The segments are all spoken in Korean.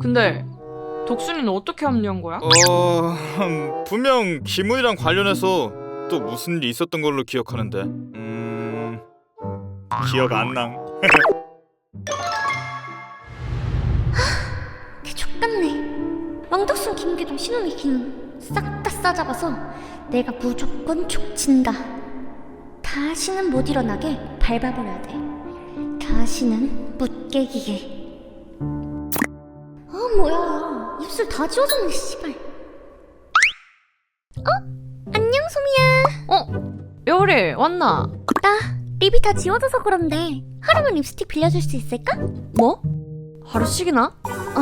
근데 덕순이는 어떻게 합류한 거야? 어 음, 분명 기문이랑 관련해서 또 무슨 일이 있었던 걸로 기억하는데 음 기억 안낭 개 족같네. 왕덕순, 김기동, 신혼이 기능 싹 다 싸잡아서 내가 무조건 족친다. 다시는 못 일어나게 밟아버려야 돼. 다시는 못 깨기게. 아 뭐야? 입술 다 지워졌네 씨발. 어? 안녕 소미야. 어? 여울이 왔나? 나 립이 다 지워져서 그런데 하루만 립스틱 빌려줄 수 있을까? 뭐? 하루씩이나?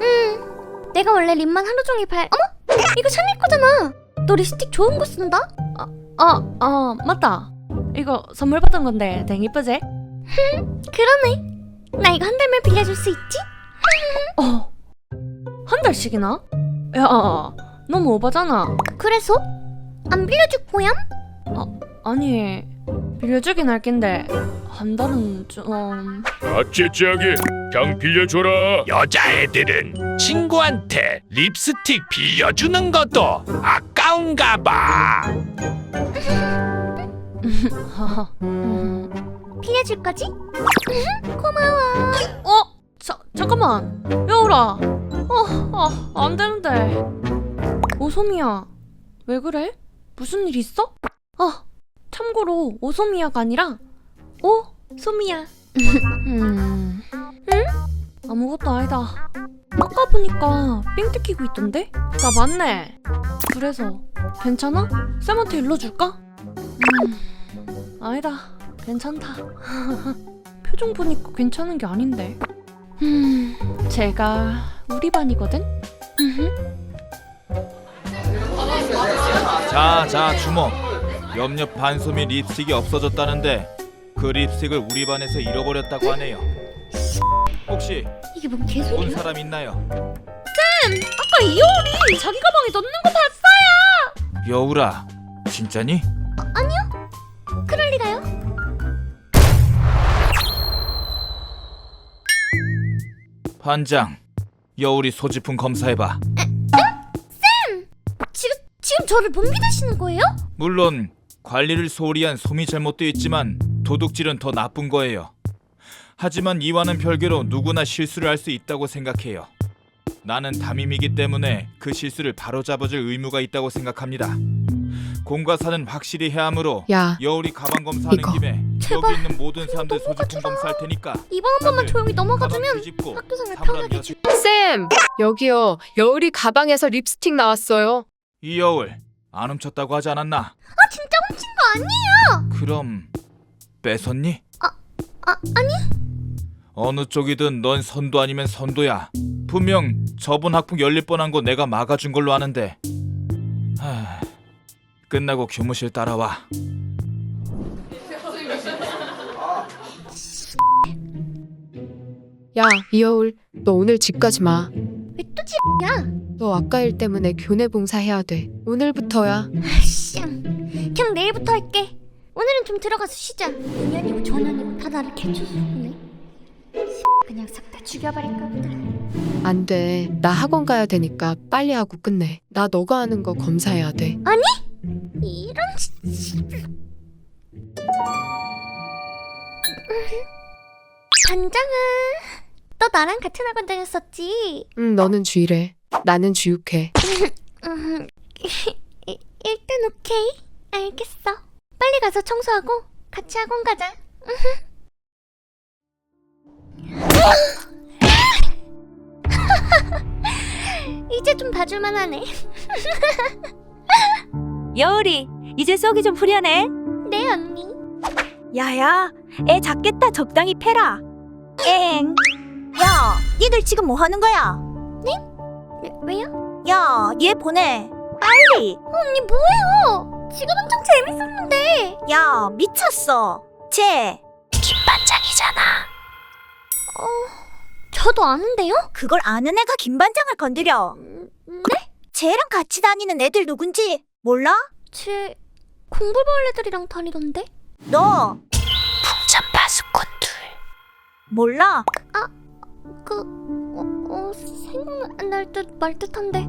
응. 내가 원래 립만 하루 종일 발. 어머? 이거 샤넬 거잖아. 너 립스틱 좋은 거 쓴다? 아, 아 맞다 이거 선물 받은 건데 되게 이쁘지? 그러네. 나 이거 한 달만 빌려줄 수 있지? 어. 한 달씩이나? 야 너무 오바잖아 그래서 안 빌려줄 거야? 아니 빌려주긴 할 낀데 한 달은 좀... 아찌찌하게 그냥 빌려줘라 여자애들은 친구한테 립스틱 빌려주는 것도 아까운가 봐 음. 빌려줄 거지? 고마워. 어? 자, 잠깐만 여울아 어, 아, 안 되는데 오소미야 왜 그래? 무슨 일 있어? 아 참고로 오소미야가 아니라 오 소미야 음... 응? 아무것도 아니다 아까 보니까 삥 뜯기고 있던데? 나 맞네 그래서 괜찮아? 쌤한테 일러줄까? 음... 아니다 괜찮다 표정 보니까 괜찮은 게 아닌데 음, 제가 우리 반이거든? 음흠. 자자 주모 옆옆 반소미 립스틱이 없어졌다는데 그 립스틱을 우리 반에서 잃어버렸다고 하네요 혹시 이게 뭔 본 개소리야? 사람 있나요? 아까 이효리 자기 가방에 넣는 거 봤어요! 여울아 진짜니? 그럴 반장 여울이 소지품 검사해봐 지금 지금 저를 못 믿으시는 거예요? 물론 관리를 소홀히 한 솜이 잘못되어 있지만 도둑질은 더 나쁜 거예요. 하지만 이와는 별개로 누구나 실수를 할 수 있다고 생각해요. 나는 담임이기 때문에 그 실수를 바로잡아줄 의무가 있다고 생각합니다. 공과 사는 확실히 해야 하므로 야, 여울이 가방 검사하는 이거. 김에 제발, 여기 있는 모든 사람들 소지품 마. 검사할 테니까 이번 한 번만 다들 조용히 넘어가주면 뒤집고 학교 생활 사물함 편하게 여시- 줄. 쌤! 여기요. 여울이 가방에서 립스틱 나왔어요. 이 여울 안 훔쳤다고 하지 않았나? 아 진짜 훔친 거 아니에요? 그럼 뺏었니? 아 아니 어느 쪽이든 넌 선도 아니면 선도야. 분명 저번 학폭 열릴 뻔한 거 내가 막아준 걸로 아는데. 하... 끝나고 교무실 따라와. 야, 이여울, 너 오늘 집 가지 마. 왜 또 지야? 너 아까 일 때문에 교내 봉사해야 돼. 오늘부터야. 아씨 그냥 내일부터 할게. 오늘은 좀 들어가서 쉬자. 인연이고 전연이고 다 나를 개초수네. 그냥 싹 다 죽여버릴까 보다. 안 돼. 나 학원 가야 되니까 빨리 하고 끝내. 나 너가 하는 거 검사해야 돼. 이런 씨. 반장아, 너 나랑 같은 학원 다녔었지? 응, 너는 주일에. 나는. 음, 이- 일단 오케이. 알겠어. 빨리 가서 청소하고 같이 학원 가자. 이제 좀 봐줄만하네. 여울이 이제 속이 좀 후련해. 네 언니. 야야, 애 작겠다 적당히 패라. 엥. 야, 니들 지금 뭐 하는 거야? 왜, 왜요? 야, 얘 보내. 빨리. 언니 뭐해요? 지금 엄청 재밌었는데. 야, 미쳤어. 쟤 김반장이잖아. 어, 저도 아는데요? 그걸 아는 애가 김반장을 건드려. 음, 네? 쟤랑 같이 다니는 애들 누군지 몰라? 제 공부벌레들이랑 다니던데? 너 풍전 파수꾼들 몰라? 그, 어, 어, 생각날 듯 말 듯한데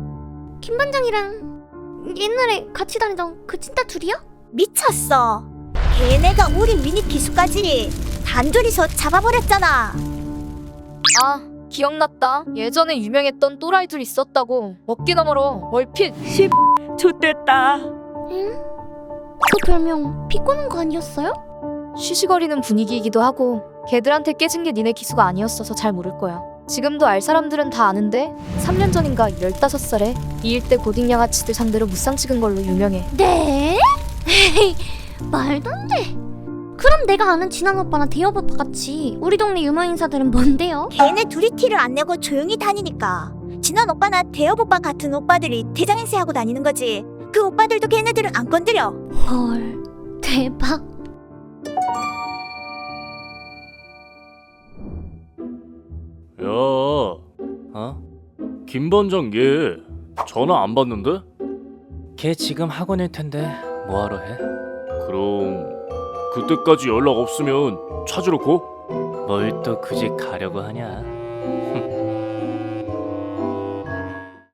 김 반장이랑 옛날에 같이 다니던 그 찐따 둘이야? 미쳤어. 걔네가 우리 미니 기수까지 단둘이서 잡아버렸잖아. 아 기억났다 예전에 유명했던 또라이들 있었다고 먹기 너머로 얼핏 좋됐다. 응? 그 별명 비꼬는 거 아니었어요? 쉬쉬거리는 분위기이기도 하고 걔들한테 깨진 게 니네 기수가 아니었어서 잘 모를 거야 지금도 알 사람들은 다 아는데 3년 전인가 15살에 이 일대 고딩 양아치들 상대로 무쌍 찍은 걸로 유명해 네? 에이, 말도 안 돼. 그럼 내가 아는 진한 오빠나 대엽 오빠 같이 우리 동네 유명 인사들은 뭔데요? 걔네 둘이 티를 안 내고 조용히 다니니까 진원 오빠나 대엽 오빠 같은 오빠들이 대장 행세 하고 다니는 거지. 그 오빠들도 걔네들은 안 건드려. 헐, 대박. 야, 어? 김 반장 얘 전화 안 받는데? 걔 지금 학원일 텐데 뭐하러 해? 그럼 그때까지 연락 없으면 찾으러 고? 뭘 또 굳이 가려고 하냐?